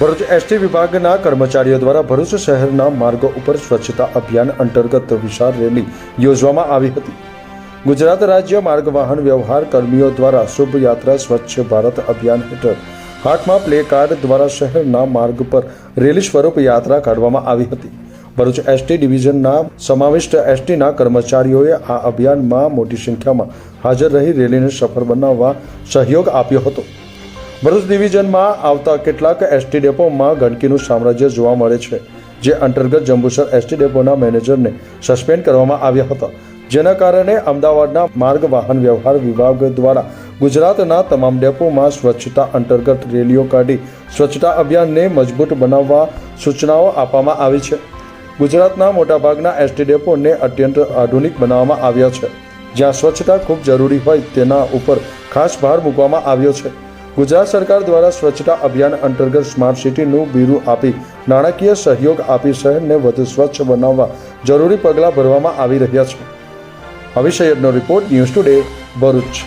Bharuch ST વિભાગના કર્મચારીઓ દ્વારા ભરૂચ શહેરના માર્ગો ઉપર સ્વચ્છતા અભિયાન અંતર્ગત વિશાળ રેલી યોજવામાં આવી હતી. ગુજરાત રાજ્ય માર્ગ વાહન વ્યવહાર કર્મીઓ દ્વારા શુભ યાત્રા સ્વચ્છ ભારત અભિયાન હેઠળ હાથમાં પ્લે કાર્ડ દ્વારા શહેરના માર્ગ પર રેલી સ્વરૂપ યાત્રા કાઢવામાં આવી હતી. ભરૂચ એસટી ડિવિઝનના સમાવિષ્ટ એસટીના કર્મચારીઓએ આ અભિયાનમાં મોટી સંખ્યામાં હાજર રહી રેલીને સફળ બનાવવા સહયોગ આપ્યો હતો. ભરૂચ ડિવિઝનમાં આવતા કેટલાક એસટી ડેપોમાં ગંદકીનું સામ્રાજ્ય જોવા મળે છે, જે અંતર્ગત જંબુસર એસટી ડેપોના મેનેજરને સસ્પેન્ડ કરવામાં આવ્યા હતા. જેના કારણે અમદાવાદના માર્ગ વાહન વ્યવહાર વિભાગ દ્વારા ગુજરાતના તમામ ડેપોમાં સ્વચ્છતા અંતર્ગત રેલીઓ કાઢી સ્વચ્છતા અભિયાનને મજબૂત બનાવવા સૂચનાઓ આપવામાં આવી છે. ગુજરાતના મોટાભાગના એસટી ડેપોને અત્યંત આધુનિક બનાવવામાં આવ્યા છે. જ્યાં સ્વચ્છતા ખૂબ જરૂરી હોય તેના ઉપર ખાસ ભાર મૂકવામાં આવ્યો છે. ગુજરાત સરકાર દ્વારા સ્વચ્છતા અભિયાન અંતર્ગત સ્માર્ટ સિટીનું બીરું આપી નાણાકીય સહયોગ આપી શહેરને વધુ સ્વચ્છ બનાવવા જરૂરી પગલાં ભરવામાં આવી રહ્યા છે. અભિષયદનો રિપોર્ટ ન્યૂઝ ટુડે ભરૂચ.